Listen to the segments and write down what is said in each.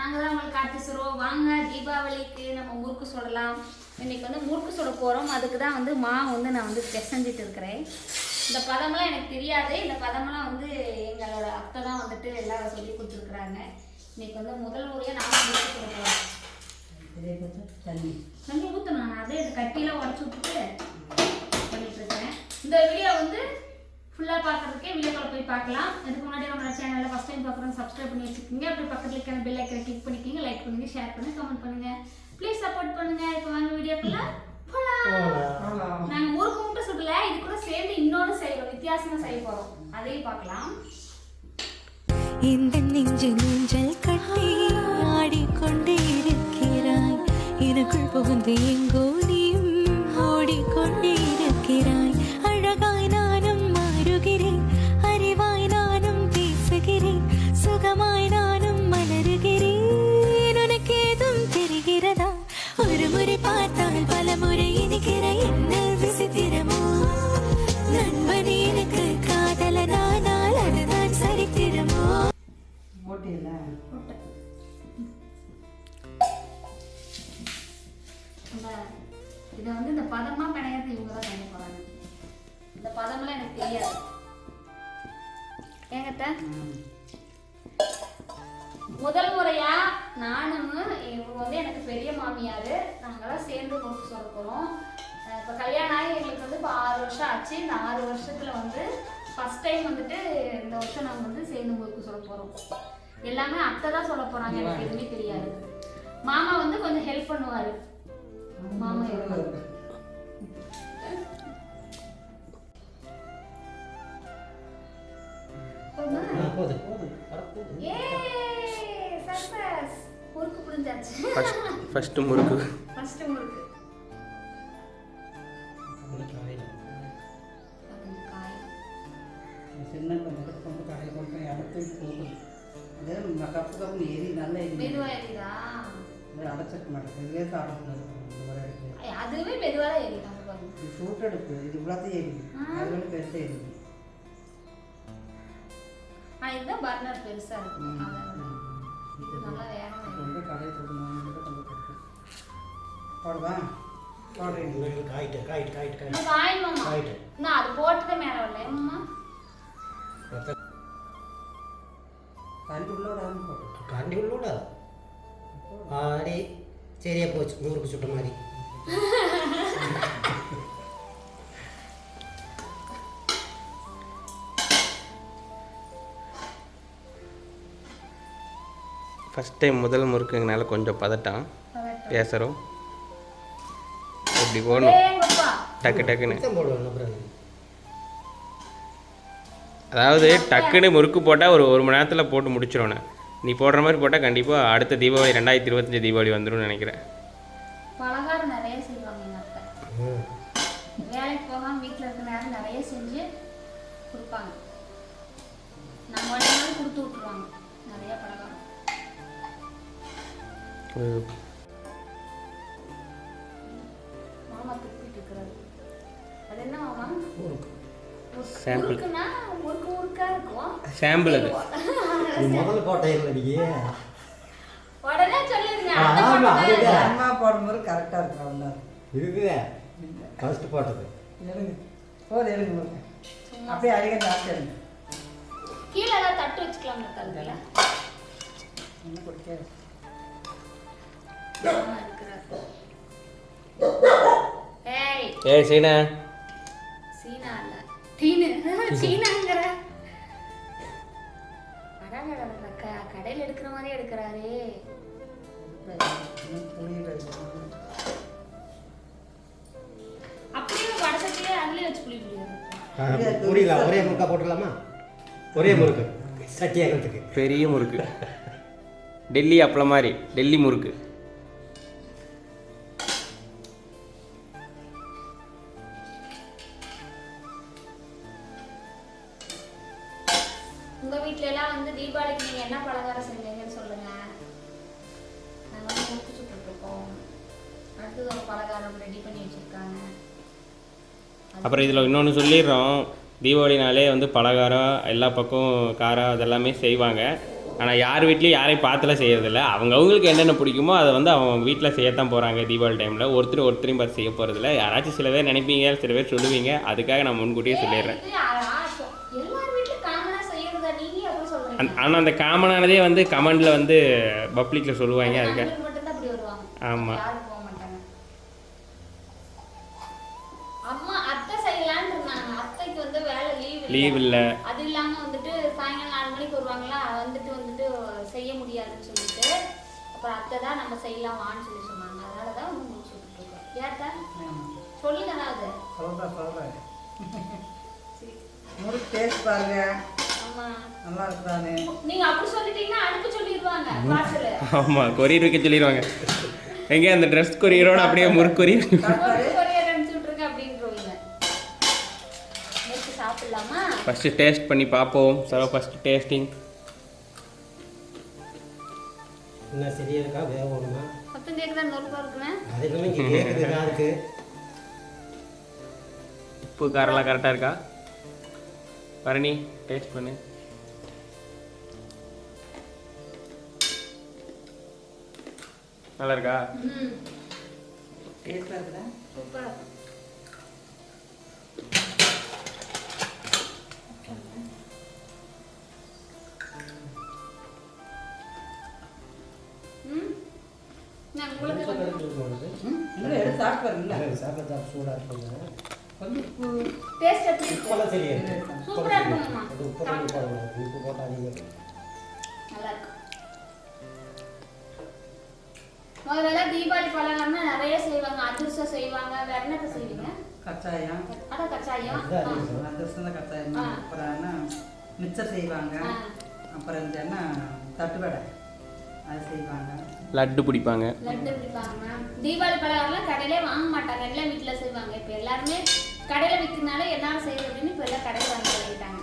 நாங்கள் தான் உங்களுக்கு காட்டு சொல்லுவோம். வாங்க தீபாவளிக்கு நம்ம முறுக்கு சுடலாம். இன்னைக்கு வந்து முறுக்கு சுட போகிறோம் அதுக்கு தான் வந்து மாவு வந்து நான் வந்து பிசைஞ்சிட்டு இருக்கிறேன். இந்த பதமெல்லாம் எனக்கு தெரியாது. இந்த பதமெல்லாம் வந்து எங்களோட அத்தை தான் வந்துட்டு எல்லாம் சொல்லி கொடுத்துருக்குறாங்க. இன்னைக்கு வந்து முதல் முறையாக நான் முறுக்கு சுட போகிறேன் தண்ணி. தண்ணி ஊற்றணும் நான் அதே இது கட்டிலாம் உடச்சி விட்டுட்டு பண்ணிட்டு இருக்கேன். இந்த வீடியோ வந்து ஃபுல்லாக பார்க்கறதுக்கே வீடியோக்குள்ள போய் பார்க்கலாம். இதுக்கு முன்னாடி நம்ம சேனலில் ஃபஸ்ட் டைம் பார்க்குறோம் சப்ஸ்கிரைப் பண்ணி வச்சுக்கோங்க. அப்படி பக்கத்தில் இருக்கிற பெல் ஐக்கனை கிளிக் பண்ணிக்கோங்க. லைக் பண்ணுங்க ஷேர் பண்ணுங்க கமெண்ட் பண்ணுங்க. ப்ளீஸ் சப்போர்ட் பண்ணுங்க. இப்போ வாங்க வீடியோக்குள்ள. போகலாம் நாங்கள் முறுக்கு மட்டும் சுடல இது கூட சேர்ந்து இன்னொன்று செய்கிறோம் வித்தியாசமாக செய்ய போகிறோம் அதையும் பார்க்கலாம். இந்த நெஞ்சு நெஞ்சல் கட்டி ஆடிக்கொண்டே இருக்கிறாய். எனக்குள் புகுந்து எங்கோ இந்த இதை வந்து இந்த பதமாக பிணையத்தை இவங்க தான் பண்ண போகிறாங்க இந்த பதமெல்லாம் எனக்கு தெரியாது. ஏங்கத்த முதல் முறையா நானும் இவங்க வந்து எனக்கு பெரிய மாமியார். நாங்களாம் சேர்ந்து முறுக்கு சொல்ல போகிறோம் இப்போ கல்யாணம் ஆகி எங்களுக்கு வந்து இப்போ ஆறு வருஷம் ஆச்சு. இந்த ஆறு வருஷத்தில் வந்து ஃபஸ்ட் டைம் வந்துட்டு இந்த வருஷம் நாங்கள் வந்து சேர்ந்து முறுக்கு சொல்ல போகிறோம் எல்லாமே அத்தை தான் சொல்ல போகிறாங்க எனக்கு எதுவுமே தெரியாது. மாமா வந்து கொஞ்சம் ஹெல்ப் பண்ணுவார். சக்சஸ் முறுக்கு ஃபர்ஸ்ட் முறுக்கு. காய் சின்ன கொஞ்சம் கொண்டு போய் அடைச்சி போகும் அதே கப்பு கப்பு எரி நல்ல எரி மெதுவா எரியுதா இது அடைச்சிருக்க மாட்டேன். இதுவே அடைச்சிருக்க இந்த இடத்துல ஐ, அதுவே மெதுவா தான் பாருங்க இது சூட்டு அடுப்பு இது இவ்வளோத்தையும் எரியுது அது வந்து பெருசாக எரியுது ஆ இதுதான் பர்னர் பெருசா இருக்கு. ம். அதான். இது நல்லா எரியுது. கொண்டு கடையில் கொடுக்கணும் கொண்டு கொடுத்து போடுவா? போடுறீங்க காயிட்டு காயிட்டு காயிட்டு காயிட்டு. இன்னும் காயணுமா காயிட்டு. நான் அது போட்டுக்க மேல வரல. ஏம்மா? கண்டு உள்ள விடாமல் போடு கண்டி உள்ளோட? ஆடி சரியா போச்சு நூறுக்கு சுட்ட மாதிரி. ஃபஸ்ட் டைம் முதல் முறுக்குங்கனால கொஞ்சம் பதட்டம். பேசுகிறோம் இப்படி ஓடணும் ஏங்கப்பா டக்கு டக்குன்னு. அதாவது டக்குன்னு முறுக்கு போட்டால் ஒரு ஒரு மணி நேரத்தில் போட்டு முடிச்சிடணும் நீ போடுற மாதிரி போட்டால் கண்டிப்பாக அடுத்த தீபாவளி ரெண்டாயிரத்தி இருபத்தஞ்சி தீபாவளி வந்துரும்னு நினைக்கிறேன். பலகாரம் நிறைய செய்வாங்க எங்க அத்தை. ம். வேலைக்கு போகாம வீட்டில் இருக்க நேரம் நிறைய செஞ்சு கொடுப்பாங்க. நம்ம வேணாலும் கொடுத்து விட்டுருவாங்க நிறைய பலகாரம். ஒரு மாமா துப்பிட்டு இருக்கிறாரு. அது என்ன மாமா? ஊருக்கு. Sample. முறுக்குன்னா முறுக்கு முறுக்கா இருக்கும். சாம்பிள் அது. முதல்ல போட்ட இல்லை நீ உடனே சொல்லிருங்க ஆமா, போட்டது. அதுதான். அம்மா போடும்போது கரெக்டாக இருக்கும் அவ்வளோ இதுதான் ஃபர்ஸ்ட் போட்டது. எடுங்க போது எடுங்க முருங்க. அப்படியே ஜாஸ்தி எடுங்க கீழே ஏதாவது தட்டு வச்சுக்கலாம் மாமா இருக்கிறார். ஏய். ஏய் சீனா. சீனா இல்ல டீனு சீனாங்கிற. அடாங்க க- கடையில எடுக்கிற மாதிரியே எடுக்கிறாரே. அப்படியே வடசட்டிலே அதுலயே வச்சு புளி புளியாது புரியல ஒரே முறுக்கா போட்டுடலாமா? ஒரே முறுக்கு. சட்டியாகிறதுக்கு பெரிய முறுக்கு. டெல்லி அப்பளம் மாதிரி டெல்லி முறுக்கு. அப்புறம் இதில் இன்னொன்று சொல்லிடுறோம். தீபாவளினாலே வந்து பலகாரம் எல்லா பக்கம் காரம் அதெல்லாமே செய்வாங்க. ஆனால் யார் வீட்லேயும் யாரையும் பார்த்துலாம் செய்யறதில்ல. அவங்க அவங்களுக்கு என்னென்ன பிடிக்குமோ அதை வந்து அவங்க வீட்டில் செய்யத்தான் போகிறாங்க தீபாவளி டைமில் ஒருத்தர் ஒருத்தரையும் பார்த்து செய்ய போகிறதில்ல யாராச்சும் சில பேர் நினைப்பீங்க சில பேர் சொல்லுவீங்க. அதுக்காக நான் முன்கூட்டியே சொல்லிடுறேன். ஆனால் அந்த காமனானதே வந்து கமெண்டில் வந்து பப்ளிக்கில் சொல்லுவாங்க. அதுக்காக. நம்மளுக்கு லீவ் இல்லை. அது இல்லாம வந்துட்டு சாயங்காலம் நாலு மணிக்கு வருவாங்களா? வந்துட்டு வந்துட்டு செய்ய முடியாதுன்னு சொல்லிட்டு. அப்புறம் அத்தை தான் நம்ம செய்யலாம் வான்னு சொல்லி சொன்னாங்க. அதனால தான் வந்து முடிச்சு விட்டுருக்கோம் ஏத்தா சொல்லுங்க அதாவது சொல்கிறேன் சொல்கிறேன் முறுக்கு டேஸ்ட் பாருங்க. ஆமா. நல்லா இருக்குதானே நீங்க அப்படி சொல்லிட்டீங்கன்னா அடுப்பு சொல்லிடுவாங்க பார்சல் கொரியர் வைக்க சொல்லிடுவாங்க. எங்கே அந்த ட்ரெஸ் கொரியரோட அப்படியே முறுக்கு கொரியர் ஃபஸ்ட்டு டேஸ்ட் பண்ணி பார்ப்போம். சரோ ஃபஸ்ட்டு டேஸ்டிங் என்ன சரியா இருக்கா வேகணுமா பத்தம் கேட்குதா நொறுக்கா இருக்குன்னு அது எல்லாமே இங்கே கேட்குறது இருக்கு. உப்பு காரெல்லாம் கரெக்டாக இருக்கா? பரணி டேஸ்ட் பண்ணு. நல்லா இருக்கா? ம். டேஸ்ட்டாக இருக்குதா? சூப்பரா முதல்ல தீபாவளி பலகாரம்னா நிறைய செய்வாங்க. அதிர்ஷ்டம் செய்வாங்க. வேற என்னத்த செய்வீங்க? கச்சாயம். அட கச்சாயம்? தான் கச்சாயம். அப்புறம் என்ன? மிச்சர் செய்வாங்க. அப்புறம் என்ன? தட்டுவடை. அது செய்வாங்க. லட்டு பிடிப்பாங்க. லட்டு பிடிப்பாங்க தீபாவளி பலகாரம்லாம் கடையிலே வாங்க மாட்டாங்க. எல்லாம் வீட்டில் செய்வாங்க. இப்போ எல்லாருமே கடையில் விற்கிறனால எல்லாரும் செய்யுது அப்படின்னு இப்போ எல்லாம் கடையில் வாங்கி சொல்லிட்டாங்க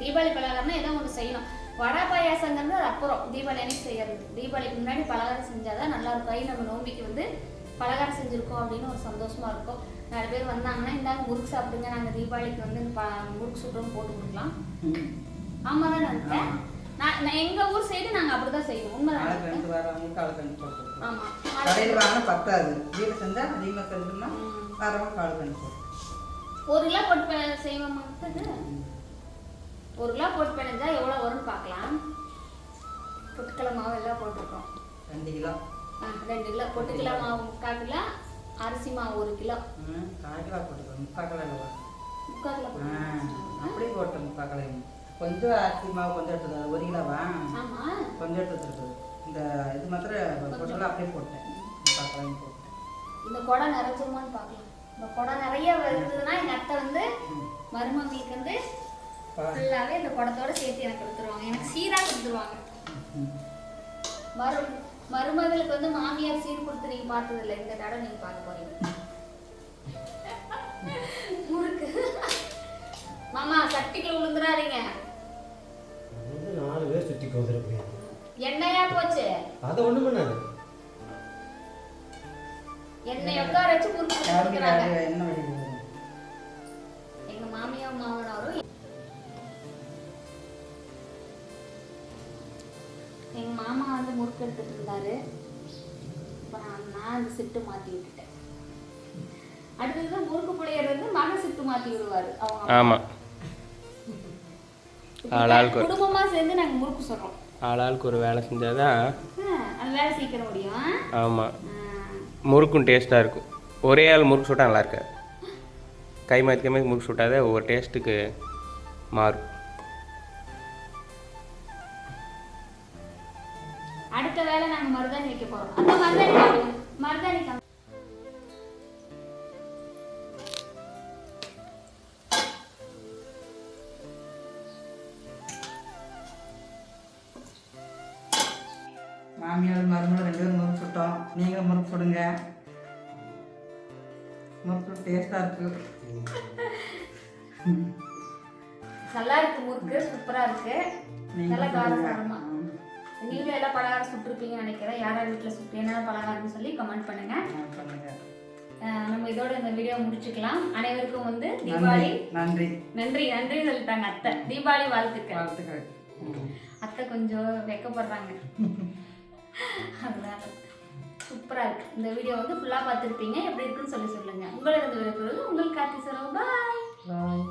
தீபாவளி பலகாரம்னா ஏதோ ஒன்று செய்யணும். வடை பாயாசங்கிறது அது அப்புறம். தீபாவளி அன்னைக்கு செய்யறது. தீபாவளிக்கு முன்னாடி பலகாரம் செஞ்சாதான் நல்லா இருக்கும் ஐ நம்ம நோம்பிக்கு வந்து பலகாரம் செஞ்சுருக்கோம் அப்படின்னு ஒரு சந்தோஷமா இருக்கும். நிறைய பேர் வந்தாங்கன்னா இந்தாங்க முறுக்கு சாப்பிடுங்க நாங்கள் தீபாவளிக்கு வந்து முறுக்கு சுடுறோம் போட்டு கொடுக்கலாம். ம். ஆமாம் தானே இருக்கேன் நான் எங்கள் ஊர் சைடு நாங்கள் அப்படி தான் செய்வோம். உண்மை ரெண்டு வரவங்களுக்கு கால் கணக்கு போட்டு ஆமாம் கடையில் வாங்கினா பத்தாது. வீட்டில் செஞ்சால் அதிகமாக செஞ்சோம்னா. வரவங்க ஒரு கிலோ போட்டு செய்வோம்? ஒரு கிலோ போட்டு பிணைஞ்சா எவ்வளோ வரும்னு பார்க்கலாம். பொட்டுக்கடலை மாவு எல்லாம் போட்டிருக்கோம். ரெண்டு கிலோ. ஆ, ரெண்டு கிலோ. பொட்டுக்கடலை மாவு முக்கால் கிலோ அரிசி மாவு ஒரு கிலோ. கால் கிலோ போட்டுக்கோ முக்கால் கிலோ முக்கால் கிலோ ஆ போட்டு அப்படி போட்டேன் முக்கால் கிலோ கொஞ்சம் அரிசி மாவு கொஞ்சம் எடுத்தது ஒரு கிலோவா? கொஞ்சம் எடுத்து வச்சிருக்குது இந்த இது மாத்திரம் பொட்டெல்லாம் அப்படியே போட்டேன். கிலோ போட்டேன். இந்த குடம் நிறைஞ்சிருமான்னு பார்க்கலாம். இந்த குடம் நிறைய வருதுன்னா எங்கள் அத்தை வந்து மருமகளுக்கு வந்து. ஃபுல்லாகவே இந்த குடத்தோட சேர்த்து எனக்கு கொடுத்துருவாங்க. எனக்கு சீராக கொடுத்துருவாங்க. மரு மருமகளுக்கு வந்து மாமியார் சீர் கொடுத்து நீங்க பார்த்தது இல்லை இந்த தடவை நீங்க பார்க்க போறீங்க. முறுக்கு. மாமா சட்டிக்குள்ள விழுந்துடாதீங்க வந்து நாலு பேர் சுற்றி கோதுற முடியாது எண்ணெயா போச்சு? அதை ஒன்றும் பண்ணாது. எண்ணெய் உட்கார வச்சு யாரு என்ன வழி எங்க மாமியார் மாமனாரும் எங்க மாமா வந்து முறுக்கு எடுத்துட்டு இருந்தாரு. அப்புறம் நான் அந்த சிட்டு மாத்தி விட்டுட்டேன். அடுத்தது முறுக்கு புளியர் வந்து மகன் சிட்டு மாத்தி விடுவாரு. அவங்க அப்பா. ஆளாளுக்கு ஒரு- குடும்பமா சேர்ந்து நாங்க முறுக்கு சொல்றோம் ஆளாளுக்கு ஒரு வேலை செஞ்சால் தான் வேலை சீக்கிரம் முடியும் ஆமாம். முறுக்கும் டேஸ்ட்டாக இருக்கும். ஒரே ஆள் முறுக்கு சுட்டா நல்லா இருக்காது. கை மாற்றி கை மாற்றி முறுக்கு சுட்டாதே ஒவ்வொரு டேஸ்ட்டுக்கு மாறும். மாமியார் மருமகள் ரெண்டு பேரும் முறுக்கு சுட்டோம். நீங்களும் முறுக்கு சுடுங்க. முறுக்கு டேஸ்ட்டாக இருக்கு. நல்லா இருக்கு முறுக்கு சூப்பரா இருக்கு. நல்லா சொல்லுங்க. காரசாரமா நீங்களும் எல்லாம் பலகாரம் சுட்டிருப்பீங்கன்னு நினைக்கிறேன். யார் யார் வீட்டில் சுட்டு என்ன பலகாரம்னு சொல்லி கமெண்ட் பண்ணுங்க. நம்ம இதோட இந்த வீடியோ முடிச்சுக்கலாம். அனைவருக்கும் வந்து தீபாவளி நன்றி. நன்றி நன்றி சொல்லிட்டாங்க அத்தை. தீபாவளி வாழ்த்துக்கள். வாழ்த்துக்கள். அத்தை கொஞ்சம் வெக்கப்படுறாங்க. அதனால சூப்பராக இருக்கு இந்த வீடியோ வந்து ஃபுல்லாக பார்த்துருப்பீங்க. எப்படி இருக்குன்னு சொல்லி சொல்லுங்கள் உங்களிடம் விடைபெறுவது உங்கள் கார்த்தி சரவு பாய். பாய்.